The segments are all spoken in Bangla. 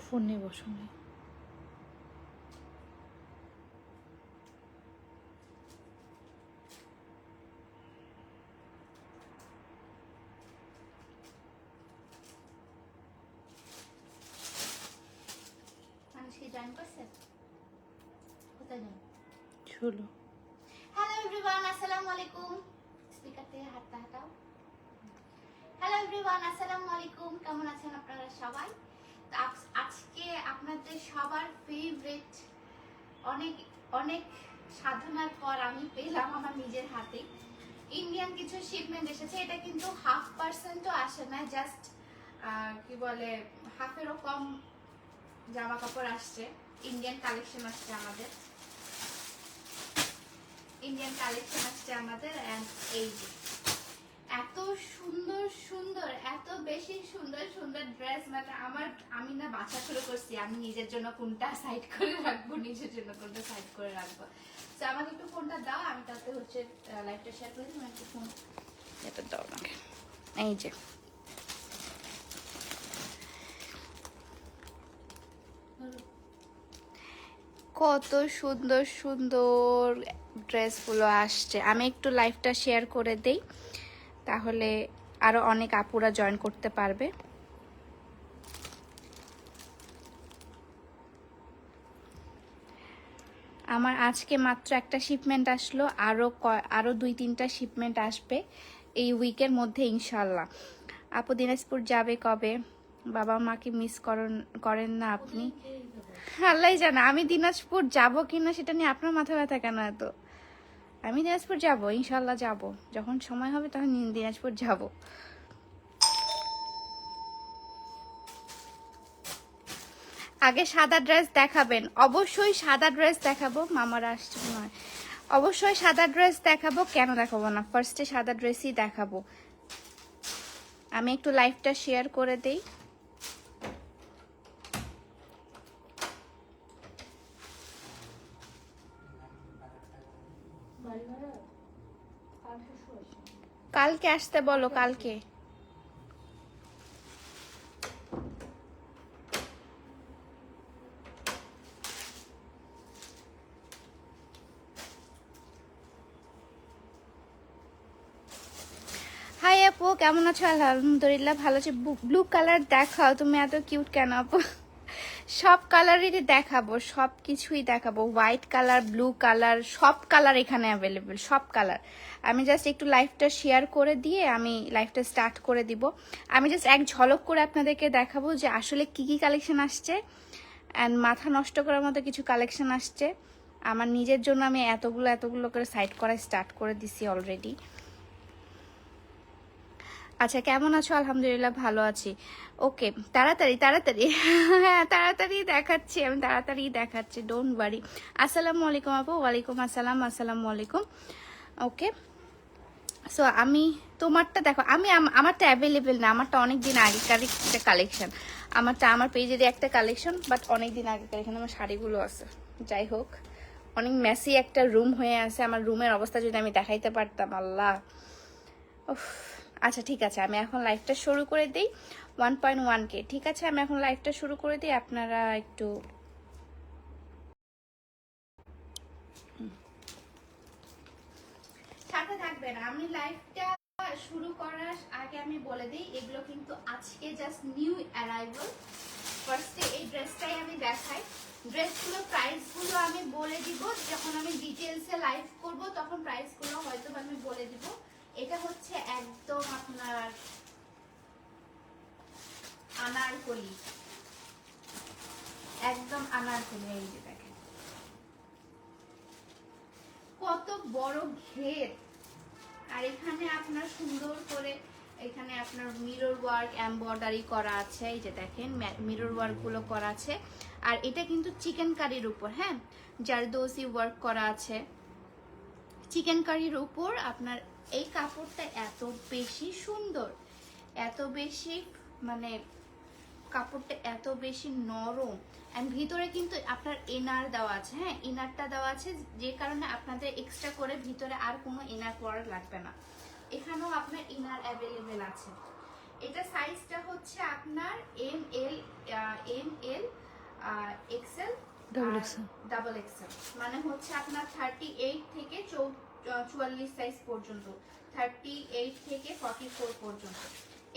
ফোন নিয়ে বসো নি মানুষ কি জয়েন করছে কোথায় জয়েন ষোলো হ্যালো এভরিওয়ান আসসালামু আলাইকুম স্পিকার থেকে হাতটা হাঁটাও হ্যালো এভরিওয়ান আসসালামু আলাইকুম কেমন আছেন আপনারা সবাই তো আজ- আজকে আপনাদের সবার ফেভারিট অনেক অনেক সাধনার পর আমি পেলাম আমার নিজের হাতে। ইন্ডিয়ান কিছু শিপমেন্ট এসেছে, এটা কিন্তু হাফ পার্সেন্টও আসে না জাস্ট কি বলে হাফেরও কম জামা কাপড় আসছে। ইন্ডিয়ান কালেকশন আসছে আমাদের। ইন্ডিয়ান কালেকশন আসছে আমাদের এই যে। এত সুন্দর সুন্দর, এত বেশি সুন্দর সুন্দর ড্রেস মানে আমার, আমি না বাছা শুরু করছি। আমি নিজের জন্য কোনটা সাইড করে রাখব, নিজের জন্য কোনটা সাইড করে রাখব। তো আমাকে একটু ফোনটা দাও আমি তাতে হচ্ছে লাইভটা শেয়ার করে দিই একটু ফোন এটা দাও আমাকে। এই যে। কত সুন্দর সুন্দর ড্রেসগুলো আসছে। আমি একটু লাইভটা শেয়ার করে দেই তাহলে আরও অনেক আপুরা জয়েন করতে পারবে। আমার আজকে মাত্র একটা শিপমেন্ট আসলো আরও আরও দুই, তিনটা শিপমেন্ট আসবে এই উইকের মধ্যে ইনশাল্লাহ আপু, দিনাজপুর যাবে কবে? বাবা মাকে মিস করেন করেন না আপনি? আল্লাহ জানা, আমি দিনাজপুর যাব কি না সেটা নিয়ে আপনার মাথা ব্যথা কেন এত? আমি দিনাজপুর যাব ইনশাল্লাহ যাব। যখন সময় হবে তখন দিনাজপুর যাব। আগে সাদা ড্রেস দেখাবেন। অবশ্যই সাদা ড্রেস দেখাবো, মামার আসছে নয়। অবশ্যই সাদা ড্রেস দেখাবো, কেন দেখাবো না? ফার্স্টে সাদা ড্রেসই দেখাবো। আমি একটু লাইভটা শেয়ার করে দেই। কালকে আসতে বলো, কালকে হাই আপু কেমন আছো? আলহামদুলিল্লাহ ভালো আছি। ব্লু কালার দেখাও, তুমি এত কিউট কেন আপু? সব কালারেরই দেখাবো, সব কিছুই দেখাবো। হোয়াইট কালার ব্লু কালার সব কালার এখানে অ্যাভেলেবেল সব কালার আমি জাস্ট একটু লাইফটা শেয়ার করে দিয়ে আমি লাইফটা স্টার্ট করে দিব। আমি জাস্ট এক ঝলক করে আপনাদেরকে দেখাবো যে আসলে কি কি কালেকশন আসছে। অ্যান্ড মাথা নষ্ট করার মতো কিছু কালেকশন আসছে। আমার নিজের জন্য আমি এতগুলো এতগুলো করে সাইড করা স্টার্ট করে দিছি অলরেডি আচ্ছা কেমন আছো? আলহামদুলিল্লাহ ভালো আছি। ওকে, তাড়াতাড়ি তাড়াতাড়ি। হ্যাঁ তাড়াতাড়ি দেখাচ্ছি, আমি তাড়াতাড়ি দেখাচ্ছি ডোন্ট ওয়ারি আসসালামু আলাইকুম আপু, ওয়ালাইকুম আসসালাম, আসসালামু আলাইকুম। ওকে সো আমি, তোমারটা দেখো, আমি আমারটা অ্যাভেলেবেল না, আমারটা অনেক দিন আগেকার একটা কালেকশন আমারটা, আমার পেজেরই একটা কালেকশন বাট অনেক দিন আগেকার এখানে আমার শাড়িগুলো আছে। যাই হোক, অনেক মেসি একটা রুম হয়ে আছে, আমার রুমের অবস্থা যদি আমি দেখাইতে পারতাম, আল্লাহ। আচ্ছা ঠিক আছে, আমি এখন লাইভটা শুরু করে দিই। ওয়ান পয়েন্ট ওয়ান কে ঠিক আছে? আমি এখন লাইভটা শুরু করে দিই, আপনারা একটু থাকবেন আমি লাইভটা শুরু করার আগে আমি বলে দিই, এগুলো কিন্তু আজকে জাস্ট নিউ অ্যারাইভাল ফার্স্টে এই ড্রেসটাই আমি দেখাই। ড্রেসগুলো প্রাইসগুলো আমি বলে দিব। যখন আমি ডিটেলসে লাইভ করব, তখন প্রাইসগুলো হয়তো আমি বলে দিব। এটা হচ্ছে একদম আপনার আনারকলি। একদম আনারকলি এই যে দেখেন। কত বড় ঘের। আর এখানে আপনার সুন্দর করে এখানে আপনার মিরর ওয়ার্ক এমব্রয়ডারি করা আছে, এই যে দেখেন মিরর ওয়ার্কগুলো করা আছে। আর এটা কিন্তু চিকেন কারির উপর হ্যাঁ? জারদোসি ওয়ার্ক করা আছে। চিকেন কারির উপর আপনার এই কাপড়টা এত বেশি সুন্দর এত বেশি মানে কাপড়টা এত বেশি নরম। এন্ড ভিতরে কিন্তু আপনার এনার দেওয়া আছে হ্যাঁ? এনারটা দেওয়া আছে যে কারণে আপনাদের এক্সট্রা করে ভিতরে আর কোনো এনার করার লাগবে না। এখানেও আপনার ইনার অ্যাভেলেবেল আছে। এটা সাইজটা হচ্ছে আপনার M L M L XL double XL মানে হচ্ছে আপনার থার্টি এইট থেকে চৌ- আহ, চুয়াল্লিশ সাইজ পর্যন্ত থার্টি এইট থেকে ফর্টি ফোর পর্যন্ত।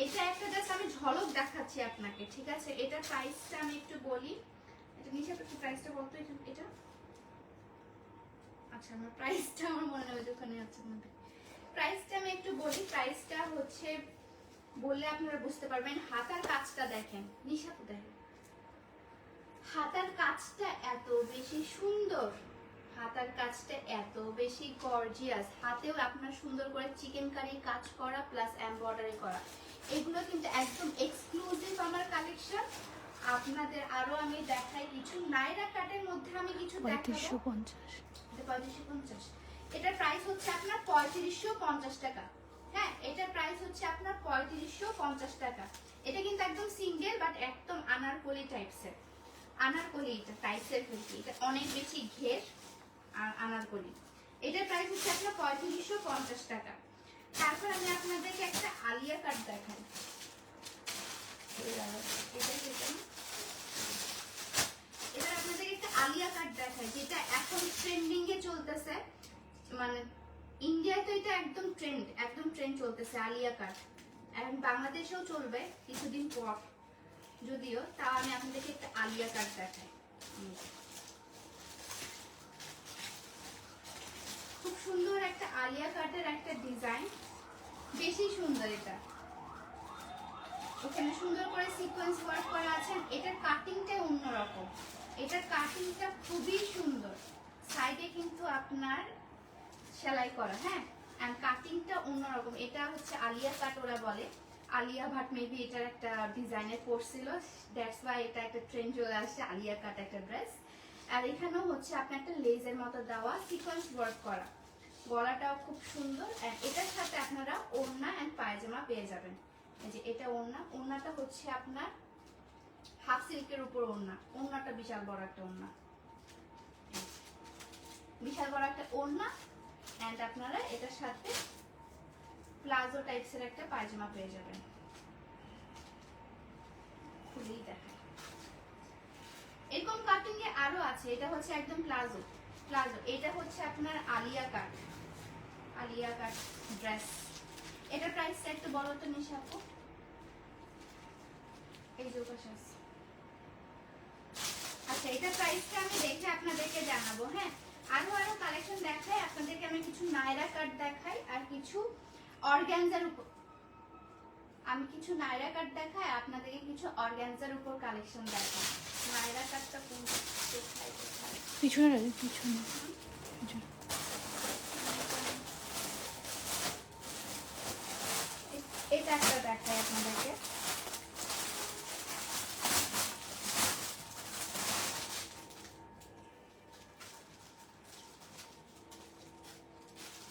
এটা একটা জাস্ট আমি ঝলক দেখাচ্ছি আপনাকে, ঠিক আছে? এটা প্রাইসটা আমি একটু বলি। এটা নিচে একটু প্রাইসটা এটা এটা? আচ্ছা আমার প্রাইসটা আমার মনে হয় ওখানে আছে মধ্যে প্রাইসটা আমি একটু বলি প্রাইসটা হচ্ছে বললে আপনারা বুঝতে পারবেন, হাতার কাজটা দেখেন। নিশাপু দেখেন হাতার কাজটা এত বেশি সুন্দর। হাতার কাজটা এত বেশি গর্জিয়াস হাতেও আপনার সুন্দর করে চিকেন কারি কাজ করা প্লাস এমব্রয়ডারি করা। এগুলো কিন্তু একদম এক্সক্লুসিভ আমার কালেকশন আপনাদের আরও আমি দেখাই কিছু। নাইরা কাটের মধ্যে আমি কিছু পঁয়ত্রিশশো দেখাবো। পঞ্চাশ। এটা পঁয়ত্রিশশো পঞ্চাশ। এটার প্রাইস হচ্ছে আপনার পঁয়ত্রিশশো পঞ্চাশ টাকা। হ্যাঁ এটার প্রাইস হচ্ছে আপনার পঁয়ত্রিশশো পঞ্চাশ টাকা। এটা কিন্তু একদম সিঙ্গেল বাট একদম আনারকলি টাইপসের আনারকলি এটা টাইপসের কিন্তু এটা অনেক বেশি ঘের। আনারকলি এটার প্রাইস হচ্ছে আপনার পঁয়ত্রিশশো পঞ্চাশ টাকা। তারপর আমি আপনাদেরকে একটা আলিয়া কাট দেখাই। এবার আপনাদের একটা আলিয়া কাট দেখায় যেটা এখন ট্রেন্ডিং এ চলতেছে। মানে ইন্ডিয়ায় তো এটা একদম ট্রেন্ড একদম ট্রেন্ড চলতেছে আলিয়া কাট এখন বাংলাদেশেও চলবে কিছুদিন পর। যদিও তা আমি আপনাদেরকে একটা আলিয়া কাট দেখাই উম। খুব সুন্দর একটা আলিয়া কাটের একটা ডিজাইন বেশি সুন্দর এটা। এখানে সুন্দর করে সিকোয়েন্স ওয়ার্ক করা আছে। এটার কাটিংটা অন্যরকম। এটার কাটিংটা খুবই সুন্দর। সাইডে কিন্তু আপনার সেলাই করা হ্যাঁ? এন্ড কাটিংটা অন্যরকম। এটা হচ্ছে আলিয়া কাট ওরা বলে। আলিয়া ভাট মেবি এটার একটা ডিজাইনের পড়ছিল দ্যাটস ওয়াই এটা একটা ট্রেন্ড চলে আসছে, আলিয়া কাট একটা ড্রেস আর এখানেও হচ্ছে আপনার একটা লেজের মতো দেওয়া সিকোয়েন্স ওয়ার্ক করা। গলাটাও খুব সুন্দর and এটার সাথে আপনারা ওড়না এন্ড পায়জামা পেয়ে যাবেন। এই যে এটা ওড়না, ওড়নাটা হচ্ছে আপনার হাফ সিল্কের উপর ওড়না। ওড়নাটা বিশাল বড় একটা ওড়না। বিশাল বড় একটা ওড়না এন্ড আপনারা এটার সাথে প্লাজো টাইপসের একটা পায়জামা পেয়ে যাবেন। খুলেই দেখায় এরকম কাটিং এ আরও আছে, এটা হচ্ছে একদম প্লাজো। প্লাজো। এটা হচ্ছে আপনার Alia cut Alia cut dress এটার প্রাইসটা একটু বড় তো নিশা আপু। এই যে আচ্ছা এটা প্রাইসটা আমি দেখে আপনাদেরকে জানাব হ্যাঁ? আরও আরও কালেকশন দেখাই, আপনাদেরকে আমি কিছু নায়রা কাট দেখাই আর কিছু অর্গানজার উপর আমি কিছু নাইরা কাট দেখাই আপনাদেরকে কিছু অর্গানজার উপর কালেকশন দেখাই নাইরা কাটটা কোন কোথায় কোথায়? পিছনে পিছনে। এটা একটা দেখাই আপনাদেরকে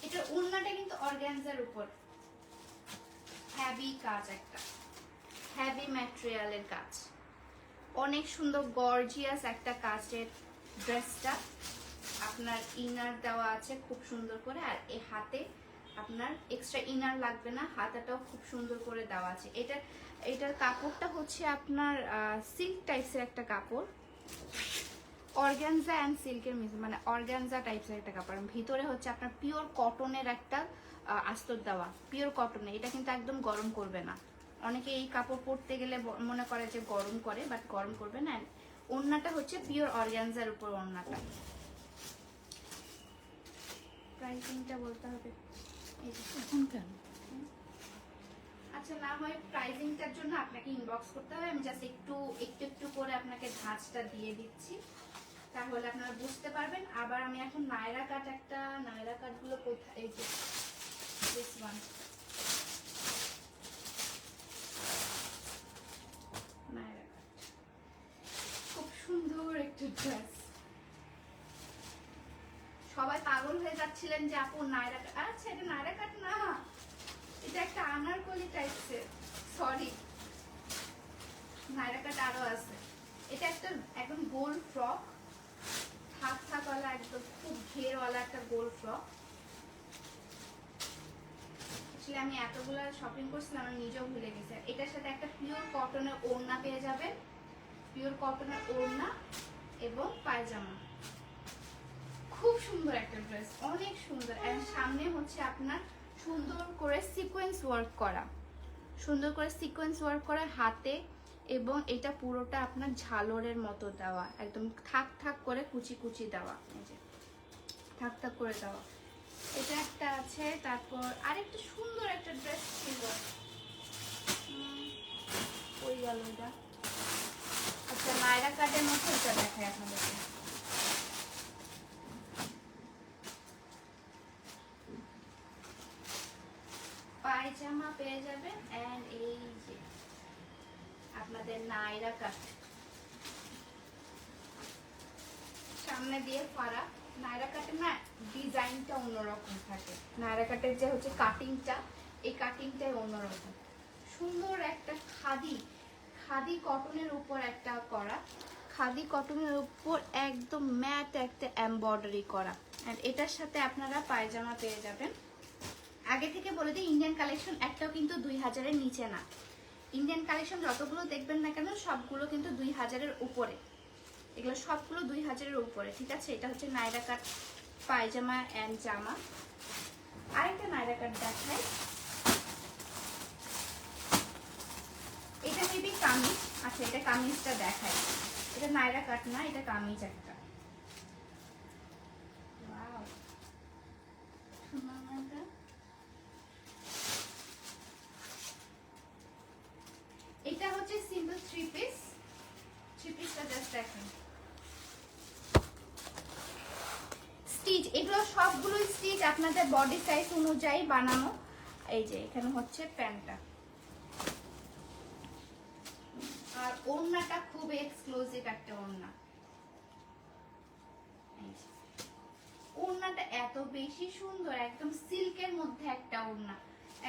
এটা ওড়নাটা কিন্তু অর্গানজার উপর হ্যাভি কাজ একটা হ্যাভি ম্যাটেরিয়ালের কাজ। অনেক সুন্দর গর্জিয়াস একটা কাজের ড্রেসটা আপনার ইনার দেওয়া আছে খুব সুন্দর করে। আর এই হাতে আপনার এক্সট্রা ইনার লাগবে না, হাতাটাও খুব সুন্দর করে দেওয়া আছে। এটা, এটার কাপড়টা হচ্ছে আপনার সিল্ক টাইপসের একটা কাপড়। অর্গানজা অ্যান্ড সিল্কের মিস মানে অর্গানজা টাইপসের একটা কাপড়। ভিতরে হচ্ছে আপনার পিওর কটনের একটা আস্তর দেওয়া। পিওর কটনের এটা কিন্তু একদম গরম করবে না। অনেকে এই কাপড় পরতে গেলে মনে করে যে গরম করে বাট গরম করবে না। ওড়নাটা হচ্ছে পিওর অর্গানজার উপর ওড়নাটা। প্রাইসিংটা বলতে হবে। এখন কেন? আচ্ছা না হয় প্রাইজিংটার জন্য আপনাকে ইনবক্স করতে হবে। আমি জাস্ট একটু একটু একটু করে আপনাকে ধাঁচটা দিয়ে দিচ্ছি। তাহলে আপনারা বুঝতে পারবেন। আবার আমি এখন নায়রা কাট একটা নায়রা কাটগুলো কোথায়? এই যে দিস ওয়ান নায়রা কাট খুব সুন্দর একটু ড্রেস সবাই পাগল হয়ে যাচ্ছিলেন যে আপু নায়রা আচ্ছা এটা নায়রা কাট না। এটা একটা আনারকলি টাইপসের সরি নায়রা কাট আরও আছে। এটা একটা একদম গোল ফ্রক থাক থাকওয়ালা একদম খুব ঘেরওয়ালা একটা গোল ফ্রক আসলে আমি এতগুলো শপিং করছিলাম, আমি নিজেও ভুলে গেছি। এটার সাথে একটা পিওর কটনের ওড়না পেয়ে যাবেন। পিওর কটনের ওড়না এবং পায়জামা। খুব সুন্দর একটা ড্রেস, অনেক সুন্দর। এর সামনে হচ্ছে আপনার সুন্দর করে সিকোয়েন্স ওয়ার্ক করা। সুন্দর করে সিকোয়েন্স ওয়ার্ক করা হাতে এবং এটা পুরোটা আপনার ঝালরের মতো দেওয়া। একদম থাক থাক করে কুচি কুচি দেওয়া। থাক থাক করে দেওয়া। এটা একটা আছে, তারপর আরেকটা সুন্দর একটা ড্রেস ছিল। ওই গেল এটা। নায়রা কার্ডের মধ্যে এটা দেখায় আপনাদেরকে। পায়জামা পেয়ে যাবেন এন্ড এই যে আপনাদের নায়রা কাট সামনে দিয়ে ফাড়া। নায়রা কাটের না ডিজাইনটা অন্যরকম থাকে। নায়রা কাটের যে হচ্ছে কাটিংটা এই কাটিংটাই অন্যরকম। সুন্দর একটা খাদি খাদি কটনের উপর একটা করা। খাদি কটনের উপর একদম ম্যাট একটা এমব্রয়ডারি করা। আর এটার সাথে আপনারা পায়জামা পেয়ে যাবেন। আগে থেকে বলে দিই ইন্ডিয়ান কালেকশন একটাও কিন্তু দুই হাজারের নিচে না। ইন্ডিয়ান কালেকশন যতগুলো দেখবেন না কেন, সবগুলো কিন্তু দুই হাজারের উপরে। এগুলো সবগুলো দুই হাজারের উপরে, ঠিক আছে? এটা হচ্ছে নাইরা কাট পায়জামা অ্যান্ড জামা। আরেকটা নাইরা কাট দেখাই এটা মেবি কামিজ আচ্ছা এটা কামিজটা দেখাই। এটা নাইরা কাট না, এটা কামিজ একটা। এটা? হচ্ছে সিম্পল থ্রি পিস। থ্রি পিসটা জাস্ট দেখেন। স্টিচ, এগুলো সবগুলো স্টিচ আপনাদের বডি সাইজ অনুযায়ী বানানো। এই যে, এখানে হচ্ছে প্যান্টটা আর ওড়নাটা খুব এক্সক্লুসিভ একটা ওড়না। ওড়নাটা এত বেশি সুন্দর, একদম সিল্কের মধ্যে একটা ওড়না।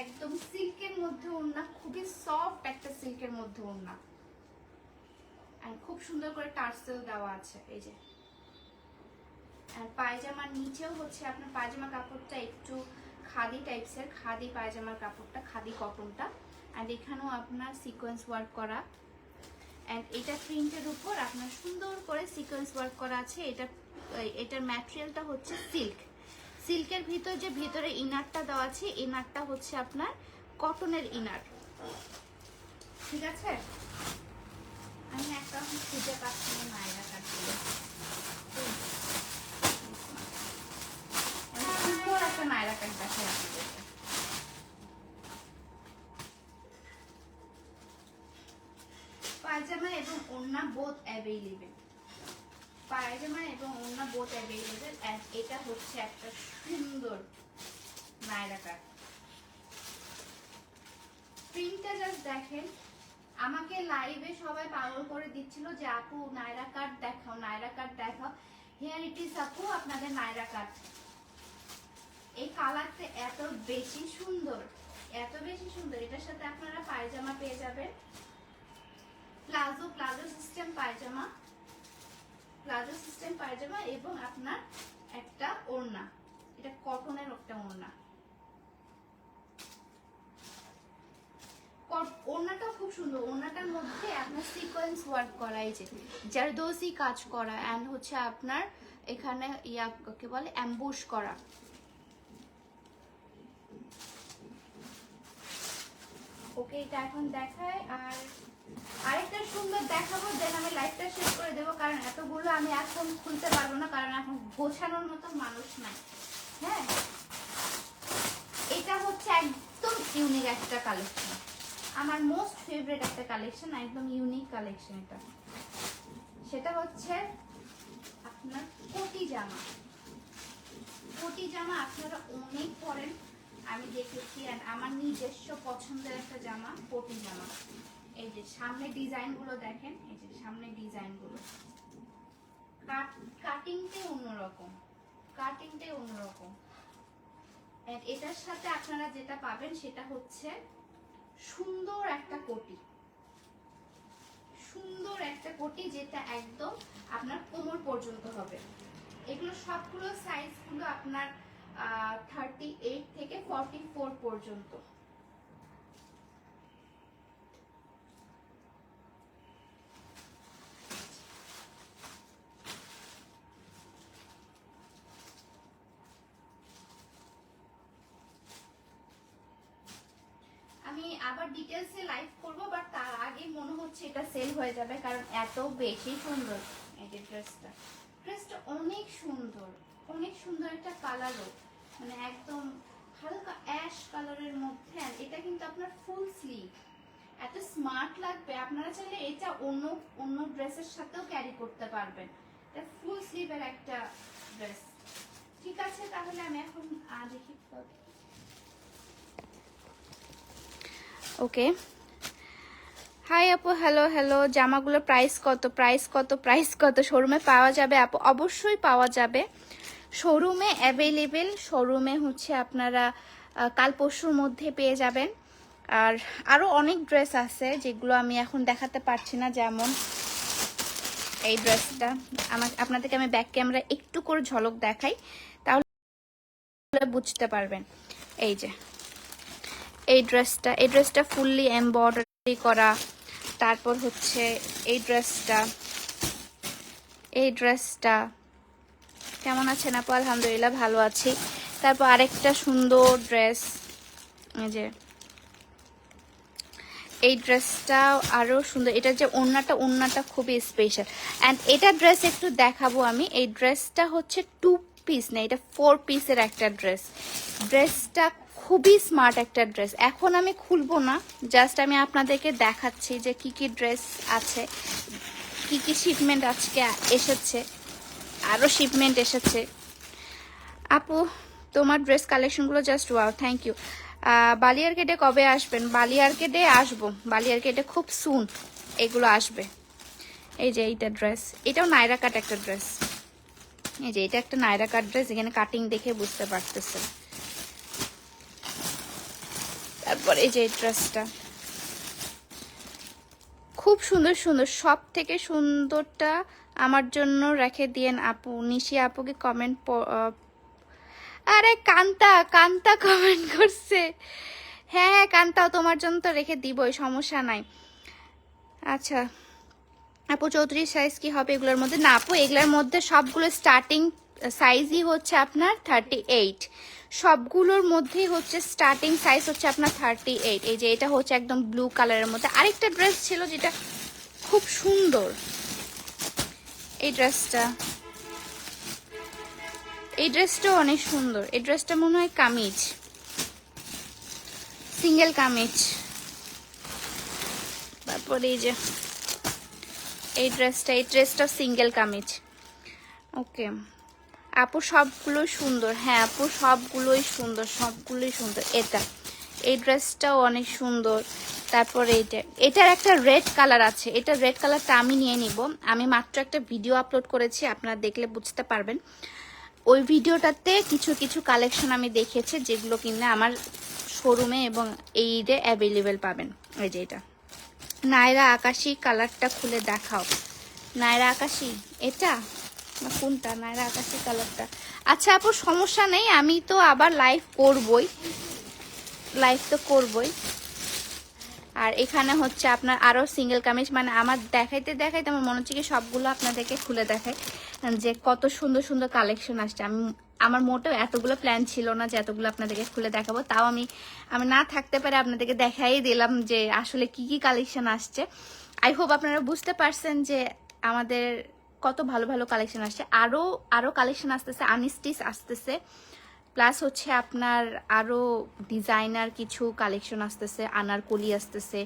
একদম সিল্কের মধ্যে ওড়না, খুবই সফট একটা সিল্কের মধ্যে ওড়না। আর খুব সুন্দর করে টার্সেল দেওয়া আছে, এই যে। আর পায়জামার নিচেও হচ্ছে আপনার পায়জামা কাপড়টা একটু খাদি টাইপসের খাদি পায়জামার কাপড়টা, খাদি কটনটা আর এখানেও আপনার সিকোয়েন্স ওয়ার্ক করা। অ্যান্ড এটা প্রিন্টের উপর আপনার সুন্দর করে সিকোয়েন্স ওয়ার্ক করা আছে। এটা, এটার ম্যাটেরিয়ালটা হচ্ছে সিল্ক সিল্কের ভিতর যে ভিতরে ইনারটা দেওয়া আছে ইনারটা হচ্ছে আপনার কটনের ইনার ঠিক আছে? আমি একটা খুঁজে পাচ্ছি কাটগুলো সুন্দর একটা নায়রা কাট দেখে পায়জামা এবং ওড়না বোথ অ্যাভেলেবেল পায়জামা এবং ওড়না বোথ অ্যাভেলেবেল অ্যান্ড এটা হচ্ছে একটা সুন্দর নায়রা কাট প্রিন্টটা জাস্ট দেখেন। আমাকে লাইভে সবাই পাগল করে দিচ্ছিল যে, আপু, নায়রা কাট দেখাও, নায়রা কাট দেখাও। হেয়ার ইট ইজ আপু, আপনাদের নায়রা কাট এই কালারটা এত বেশি সুন্দর, এত বেশি সুন্দর। এটার সাথে আপনারা পায়জামা পেয়ে যাবেন। Palazzo palazzo system pyjama, palazzo system pyjama এবং আপনার একটা ওড়না। এটা কটনের একটা ওড়না। ওড়নাটাও খুব সুন্দর। ওড়নাটার মধ্যে আপনার সিকোয়েন্স ওয়ার্ক করা, এই যে জারদোসি কাজ করা অ্যান্ড হচ্ছে আপনার এখানে ইয়া কি বলে? অ্যাম্বুশ করা। ওকে, এটা এখন দেখায় আর আরেকটা সুন্দর দেখাবো দেন আমি লাইভটা শেষ করে দেবো, কারণ এতগুলো আমি এখন খুলতে পারব না, কারণ এখন গোছানোর মতো মানুষ নাই। হ্যাঁ? এটা হচ্ছে একদম ইউনিক একটা কালেকশন আমার মোস্ট ফেভারিট একটা কালেকশন একদম ইউনিক কালেকশন এটা। সেটা হচ্ছে আপনার কোটি জামা। কোটি জামা আপনারা অনেক পরেন। আমি দেখেছি আমার নিজস্ব পছন্দের একটা জামা কোটি জামা। এই যে সামনে ডিজাইনগুলো দেখেন, এই যে সামনে ডিজাইনগুলো কাটিংটাই অন্যরকম কাটিংটাই অন্যরকম। এটার সাথে আপনারা যেটা পাবেন সেটা হচ্ছে সুন্দর একটা কোটি। সুন্দর একটা কোটি যেটা একদম আপনার কোমর পর্যন্ত হবে। এগুলো সবগুলো সাইজগুলো আপনার থার্টি এইট থেকে ফর্টি ফোর পর্যন্ত। আমি আবার ডিটেলসে লাইভ করব বাট তার আগে মনে হচ্ছে এটা সেল হয়ে যাবে, কারণ এত বেশি সুন্দর এই যে ড্রেসটা ড্রেসটা অনেক সুন্দর অনেক সুন্দর একটা কালারও মানে একদম হালকা অ্যাশ কালারের মধ্যে এটা কিন্তু আপনার ফুল স্লিভ এত স্মার্ট লাগবে। আপনারা চাইলে এটা অন্য অন্য ড্রেসের সাথেও ক্যারি করতে পারবেন। এটা ফুল স্লিভের একটা ড্রেস ঠিক আছে, তাহলে আমি এখন দেখি। ওকে হাই আপু। হ্যালো হ্যালো জামাগুলোর প্রাইস কত? প্রাইস কত? প্রাইস কত? শোরুমে পাওয়া যাবে? আপু, অবশ্যই পাওয়া যাবে। শোরুমে অ্যাভেলেবেল শোরুমে হচ্ছে আপনারা কাল পরশুর মধ্যে পেয়ে যাবেন। আর আরও অনেক ড্রেস আছে যেগুলো আমি এখন দেখাতে পারছি না যেমন এই ড্রেসটা আমার আপনাদেরকে আমি ব্যাক ক্যামেরা একটু করে ঝলক দেখাই, তাহলে বুঝতে পারবেন। এই যে, এই ড্রেসটা এই ড্রেসটা ফুললি এমব্রয়ডারি করা। তারপর হচ্ছে এই ড্রেসটা এই ড্রেসটা কেমন আছেন আপু? আলহামদুলিল্লাহ ভালো আছি। তারপর আরেকটা সুন্দর ড্রেস এই যে। এই ড্রেসটাও আরও সুন্দর। এটা যে ওড়নাটা ওড়নাটা খুবই স্পেশাল অ্যান্ড এটা ড্রেস একটু দেখাবো আমি। এই ড্রেসটা হচ্ছে টু পিস না, এটা ফোর পিসের একটা ড্রেস ড্রেসটা খুবই স্মার্ট একটা ড্রেস এখন আমি খুলবো না। জাস্ট আমি আপনাদেরকে দেখাচ্ছি যে কি কি ড্রেস আছে, কি কি শিপমেন্ট আজকে এসেছে। আরও শিপমেন্ট এসেছে। আপু, তোমার ড্রেস কালেকশনগুলো জাস্ট ওয়াও থ্যাংক ইউ বালিয়ার কেটে কবে আসবেন? বালিয়ার কেটে আসব। বালিয়ার কেটে খুব সুন এগুলো আসবে। এই যে এইটা ড্রেস এটাও নাইরা কাট একটা ড্রেস এই যে এটা একটা নাইরা কাট ড্রেস এখানে কাটিং দেখে বুঝতে পারতেছে তারপর এই যে এই ড্রেসটা খুব সুন্দর সুন্দর। সব থেকে সুন্দরটা আমার জন্য রেখে দিয়েন আপু। নিশি আপুকে কমেন্ট আরে কান্তা কান্তা কমেন্ট করছে। হ্যাঁ হ্যাঁ কান্তাও তোমার জন্য তো রেখে দিবই, সমস্যা নাই। আচ্ছা আপু চৌত্রিশ সাইজ কি হবে এগুলোর মধ্যে? না, আপু, এগুলোর মধ্যে সবগুলো স্টার্টিং সাইজই হচ্ছে আপনার থার্টি এইট সবগুলোর মধ্যেই হচ্ছে স্টার্টিং সাইজ হচ্ছে আপনার থার্টি এইট এই যে, এটা হচ্ছে একদম ব্লু কালারের মধ্যে। আরেকটা ড্রেস ছিল যেটা খুব সুন্দর। এই ড্রেসটা এই ড্রেসটাও অনেক সুন্দর। এই ড্রেসটা মনে হয় কামিজ। সিঙ্গেল কামিজ। তারপরে এই যে, এই ড্রেসটা এই ড্রেসটা সিঙ্গেল কামিজ। ওকে আপু সবগুলোই সুন্দর। হ্যাঁ আপু সবগুলোই সুন্দর সবগুলোই সুন্দর। এটা। এই ড্রেসটাও অনেক সুন্দর। তারপরে এইটা, এটার একটা রেড কালার আছে। এটা রেড কালারটা আমি নিয়ে নিব। আমি মাত্র একটা ভিডিও আপলোড করেছি, আপনারা দেখলে বুঝতে পারবেন। ওই ভিডিওটাতে কিছু কিছু কালেকশন আমি দেখেছি, যেগুলো কিনা আমার শোরুমে এবং এই ঈদে অ্যাভেলেবেল পাবেন। ওই যে এটা। নায়রা আকাশি কালারটা খুলে দেখাও। নায়রা আকাশি, এটা? না, কোনটা? নায়রা আকাশি কালারটা। আচ্ছা আপু, সমস্যা নেই, আমি তো আবার লাইভ করবই। লাইভ তো করবই। আর এখানে হচ্ছে আপনার আরও সিঙ্গেল কামিজ মানে আমার দেখাইতে দেখাইতে আমার মনে হচ্ছে কি সবগুলো আপনাদেরকে খুলে দেখাই। যে কত সুন্দর সুন্দর কালেকশন আসছে। আমি, আমার মোটেও এতগুলো প্ল্যান ছিল না যে এতগুলো আপনাদেরকে খুলে দেখাবো। তাও আমি আমি না থাকতে পারে আপনাদেরকে দেখাই দিলাম যে আসলে কি কি কালেকশন আসছে। আই হোপ আপনারা বুঝতে পারছেন যে আমাদের কত ভালো ভালো কালেকশন আসছে। আরও আরও কালেকশন আসতেছে আনস্টিচ আসতেছে। প্লাস হচ্ছে আপনার আরও ডিজাইনার কিছু কালেকশন আসতেছে, আনারকলি আসতেছে,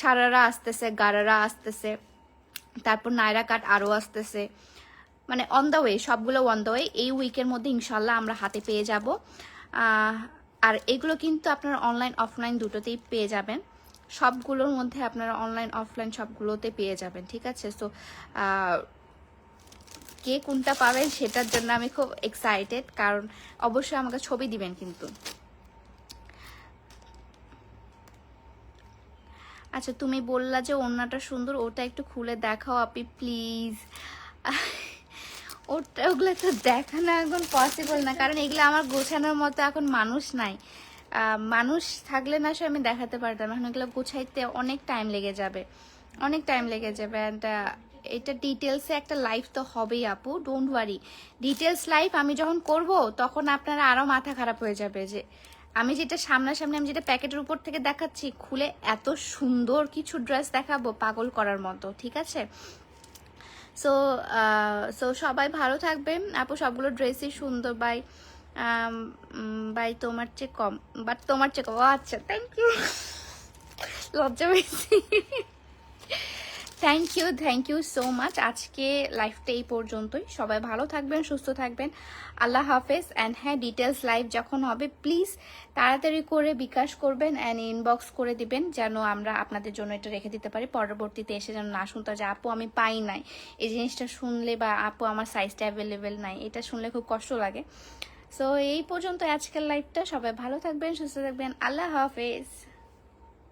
সারারা আসতেছে, গারারা আসতেছে, তারপর নায়রা কাট আরও আসতেছে। মানে অন দ্য ওয়ে সবগুলো অন দ্য ওয়ে এই উইকের মধ্যে ইনশাল্লাহ আমরা হাতে পেয়ে যাব। আর এগুলো কিন্তু আপনারা অনলাইন অফলাইন দুটোতেই পেয়ে যাবেন। সবগুলোর মধ্যে আপনারা অনলাইন অফলাইন সবগুলোতে পেয়ে যাবেন, ঠিক আছে? সো কে কোনটা পাবেন সেটার জন্য আমি খুব এক্সাইটেড কারণ অবশ্যই আমাকে ছবি দিবেন কিন্তু। আচ্ছা তুমি বললা যে ওড়নাটা সুন্দর, ওটা একটু খুলে দেখাও আপনি প্লিজ ওটা ওগুলো তো দেখানো এখন পসিবল না, কারণ এগুলো আমার গোছানোর মতো এখন মানুষ নাই। মানুষ থাকলে না সে আমি দেখাতে পারতাম, এখন এগুলো গোছাইতে অনেক টাইম লেগে যাবে। অনেক টাইম লেগে যাবে অ্যান্ড এটা ডিটেলসে একটা লাইফ তো হবেই আপু ডোন্ট ওয়ারি ডিটেলস লাইফ আমি যখন করব, তখন আপনারা আরও মাথা খারাপ হয়ে যাবে যে, আমি যেটা সামনাসামনি আমি যেটা প্যাকেটের উপর থেকে দেখাচ্ছি, খুলে এত সুন্দর কিছু ড্রেস দেখাবো পাগল করার মতো, ঠিক আছে? সো সো সবাই ভালো থাকবে আপু, সবগুলো ড্রেসই সুন্দর বাই বাই তোমার চেয়ে কম বাট তোমার চেয়ে কম আচ্ছা থ্যাংক ইউ লজ্জা পেয়েছি। Thank you thank you so much আজকে লাইফটা এই পর্যন্তই। সবাই ভালো থাকবেন, সুস্থ থাকবেন। আল্লাহ হাফেজ অ্যান্ড হ্যাঁ ডিটেলস লাইভ যখন হবে প্লিজ তাড়াতাড়ি করে বিকাশ করবেন অ্যান্ড ইনবক্স করে দিবেন যেন আমরা আপনাদের জন্য এটা রেখে দিতে পারি। পরবর্তীতে এসে যেন না শুনতে যে, আপু, আমি পাই নাই। এই জিনিসটা শুনলে বা আপু আমার সাইজটা অ্যাভেলেবেল নাই, এটা শুনলে খুব কষ্ট লাগে। সো এই পর্যন্ত আজকের লাইভটা সবাই ভালো থাকবেন, সুস্থ থাকবেন। আল্লাহ হাফেজ।